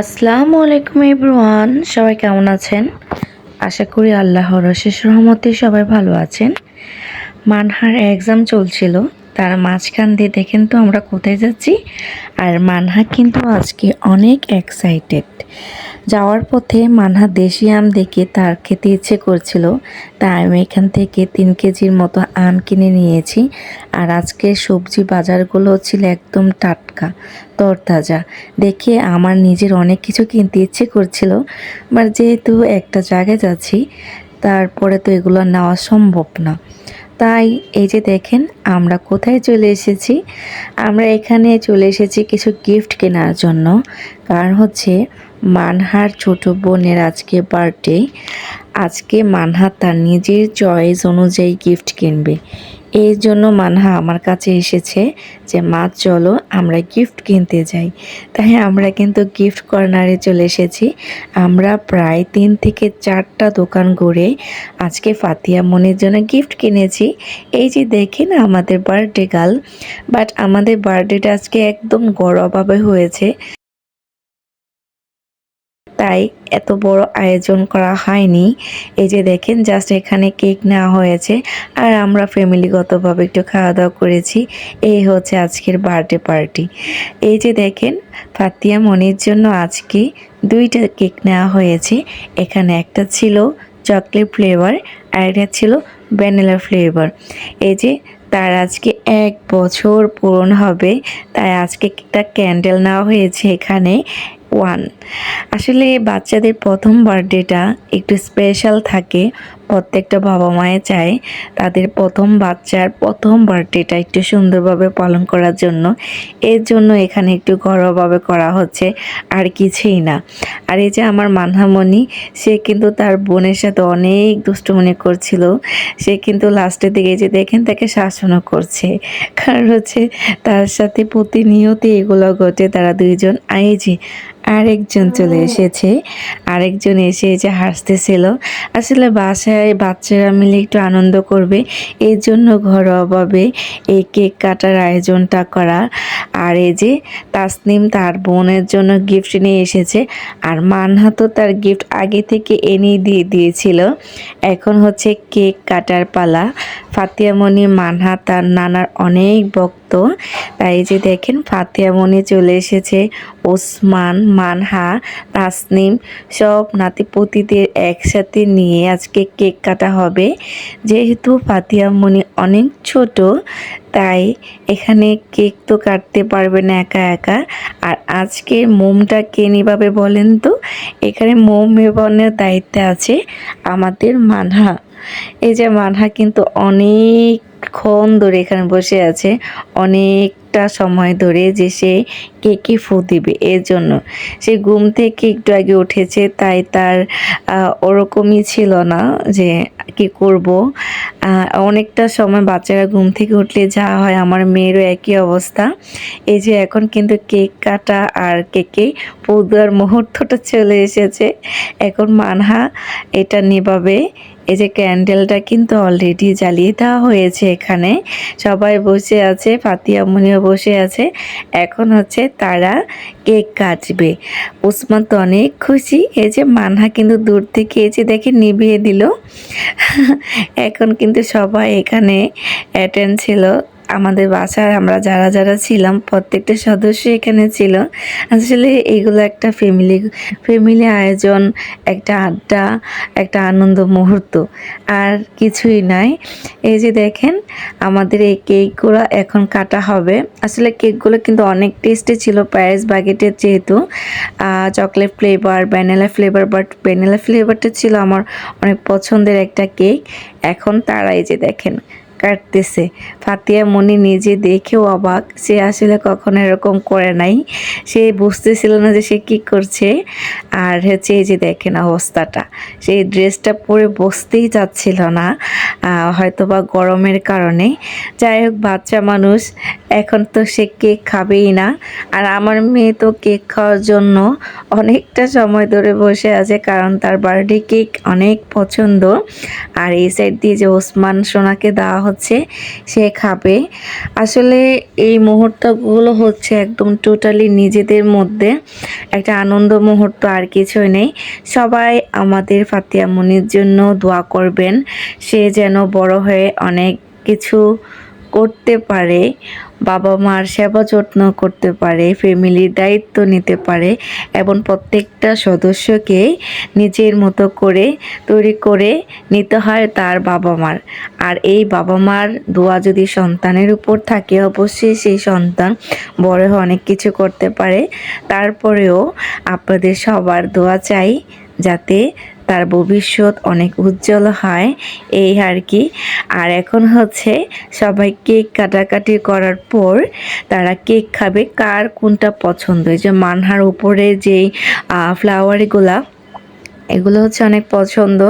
আসসালামু আলাইকুম ইব্রুয়ান সবাই কেমন আছেন? আশা করি আল্লাহর শেষ রহমতে সবাই ভালো আছেন। মানহার এক্সাম চলছিল তার মাঝখান দিয়ে দেখেন তো আমরা কোথায় যাচ্ছি। আর মানহা কিন্তু আজকে অনেক এক্সাইটেড যাওয়ার পথে মানহা দেশি আম দেখে তার খেতে ইচ্ছে করছিল। তাই আমি এখান থেকে তিন কেজির মতো আম কিনে নিয়েছি। আর আজকে সবজি বাজারগুলো ছিল একদম টাটকা, তরতাজা। দেখে আমার নিজের অনেক কিছু কিনতে ইচ্ছে করছিল। বাট যেহেতু একটা জায়গায় যাচ্ছি, তারপরে তো এগুলো নেওয়া সম্ভব না। তাই এই যে দেখেন, আমরা কোথায় চলে এসেছি? আমরা এখানে চলে এসেছি কিছু গিফট কেনার জন্য। কারণ হচ্ছে মানহার ছোট বোনের আজকে বার্থডে আজকে মানহা তার নিজের চয়েস অনুযায়ী গিফট কিনবে। এই জন্য মানহা আমার কাছে এসেছে যে, মা, চলো আমরা গিফট কিনতে যাই। তাই আমরা কিন্তু গিফট কর্নারে চলে এসেছি। আমরা প্রায় তিন থেকে চারটা দোকান ঘুরে আজকে ফাতিয়া মনের জন্য গিফট কিনেছি। এই যে দেখি না আমাদের বার্থডে গার্ল বাট আমাদের বার্থডেটা আজকে একদম গড়ভাবে হয়েছে। তাই এত বড় আয়োজন করা হয়নি। এই যে দেখেন জাস্ট এখানে কেক নেওয়া হয়েছে। আর আমরা ফ্যামিলিগতভাবে একটু খাওয়া দাওয়া করেছি। এই হচ্ছে আজকের বার্থডে পার্টি এই যে দেখেন, ফাতিয়া মনির জন্য আজকে দুইটা কেক নেওয়া হয়েছে। এখানে একটা ছিল চকলেট ফ্লেভার আর একটা ছিল ভ্যানিলা ফ্লেভার এই যে তার আজকে এক বছর পূরণ হবে, তাই আজকে একটা ক্যান্ডেল নেওয়া হয়েছে এখানে। ওয়ান আসলে বাচ্চাদের প্রথম বার্থডেটা একটু স্পেশাল থাকে। প্রত্যেকটা বাবা মায়ে চায় তাদের প্রথম বাচ্চার প্রথম বার্থডেটা একটু সুন্দরভাবে পালন করার জন্য। এর জন্য এখানে একটু ঘরোয়াভাবে করা হচ্ছে, আর কিছুই না। আর এই যে আমার মানহামণি, সে কিন্তু তার বোনের সাথে অনেক দুষ্টমনি করছিল। সে কিন্তু লাস্টের দিকে যে দেখেন তাকে শাসনও করছে। কারণ হচ্ছে তার সাথে প্রতিনিয়ত এগুলো ঘটে, তারা দুইজন আইজি। আরেকজন চলে এসেছে আরেকজন এসে যে হাসতেছিল। আসলে বাসায় বাচ্চারা মিলে একটু আনন্দ করবে এই জন্য ঘরোয়াভাবে এই কেক কাটার আয়োজনটা করা। আর এই যে তাসনিম তার বোনের জন্য গিফট নিয়ে এসেছে আর মানহা তো তার গিফট আগে থেকে এনে দিয়ে দিয়েছিল। এখন হচ্ছে কেক কাটার পালা। ফাতিয়ামণি মানহা তার নানার অনেক ভক্ত। তাই যে দেখেন, ফাতিয়ামণি চলে এসেছে, ওসমান, মানহা, তাসনিম, সব নাতিপতিদের একসাথে নিয়ে আজকে কেক কাটা হবে। যেহেতু ফাতিয়ামণি অনেক ছোট, তাই এখানে কেক তো কাটতে পারবে না একা একা। আর আজকে মোমটা কে নিভাবে বলেন তো? এখানে মোম মেবানোর দায়িত্বে আছে আমাদের মানহা। এই যে মানহা কিন্তু অনেকক্ষণ ধরে এখানে বসে আছে, অনেকটা সময় ধরে যে সে কেকে ফু দিবে এর জন্য। সে ঘুম থেকে একটু আগে উঠেছে, তাই তার ওরকমই ছিল না যে কি করব। অনেকটা সময় বাচ্চারা ঘুম থেকে উঠলে যা হয়, আমার মেয়েরও একই অবস্থা। এই যে এখন কিন্তু কেক কাটা আর কেকে পৌদার মুহূর্তটা চলে এসেছে। এখন মানহা এটা নিভাবে। এই যে ক্যান্ডেলটা কিন্তু অলরেডি জ্বালিয়ে দেওয়া হয়েছে এখানে। সবাই বসে আছে, ফাতিয়া ফাতিয়ামনিও বসে আছে। এখন হচ্ছে তারা কেক কাটবে। উসমান তো অনেক খুশি। এই যে মানহা কিন্তু দূর থেকে যে দেখে নিভিয়ে দিল। এখন কিন্তু সবাই এখানে অ্যাটেন্ড ছিল। আমাদের বাসায় আমরা যারা যারা ছিলাম, প্রত্যেকটা সদস্য এখানে ছিল। আসলে এগুলো একটা ফ্যামিলি ফ্যামিলি আয়োজন, একটা আড্ডা, একটা আনন্দ মুহূর্ত, আর কিছুই নাই। এই যে দেখেন, আমাদের এই কেকগুলো এখন কাটা হবে। আসলে কেকগুলো কিন্তু অনেক টেস্টি ছিল প্যারিস বাগেটের যেহেতু। Chocolate flavour vanilla flavour but vanilla ফ্লেভারটা ছিল আমার অনেক পছন্দের একটা কেক এখন তারা এই যে দেখেন কাটতেছে। ফাতিয়া মনি নিজে দেখেও অবাক সে আসলে কখনো এরকম করে নাই। সে বুঝতেছিল না যে সে কি করছে। আর হচ্ছে এই যে দেখেন অবস্থাটা। সেই ড্রেসটা পরে বসতেই চাচ্ছিল না হয়তো বা গরমের কারণে। যাই হোক, বাচ্চা মানুষ, এখন তো সে কেক খাবেই না। আর আমার মেয়ে তো কেক খাওয়ার জন্য অনেকটা সময় ধরে বসে আছে কারণ তার বার্থডে কেক অনেক পছন্দ। আর এই সাইড দিয়ে যে ওসমান সোনাকে দেওয়া হচ্ছে, সে খাবে। আসলে এই মুহূর্তগুলো হচ্ছে একদম টোটালি নিজেদের মধ্যে একটা আনন্দ মুহূর্ত, আর কিছুই নেই। সবাই আমাদের ফাতিয়া মনির জন্য দোয়া করবেন। সে যেন বড় হয়ে অনেক কিছু করতে পারে বাবা মার সেবা যত্ন করতে পারে ফ্যামিলির দায়িত্ব নিতে পারে, এবং প্রত্যেকটা সদস্যকে নিজের মতো করে তৈরি করে নিতে হয় তার বাবা মার আর এই বাবা মার দোয়া যদি সন্তানের উপর থাকে, অবশ্যই সেই সন্তান বড় হয়ে অনেক কিছু করতে পারে। তারপরেও আপনাদের সবার দোয়া চাই যাতে তার ভবিষ্যৎ অনেক উজ্জ্বল হয়, এই আর কি। আর এখন হচ্ছে সবাই কেক কাটাকাটি করার পর তারা কেক খাবে কার কোনটা পছন্দ। এই যে মানহার উপরে যেই ফ্লাওয়ারগুলা এগুলো হচ্ছে অনেক পছন্দ।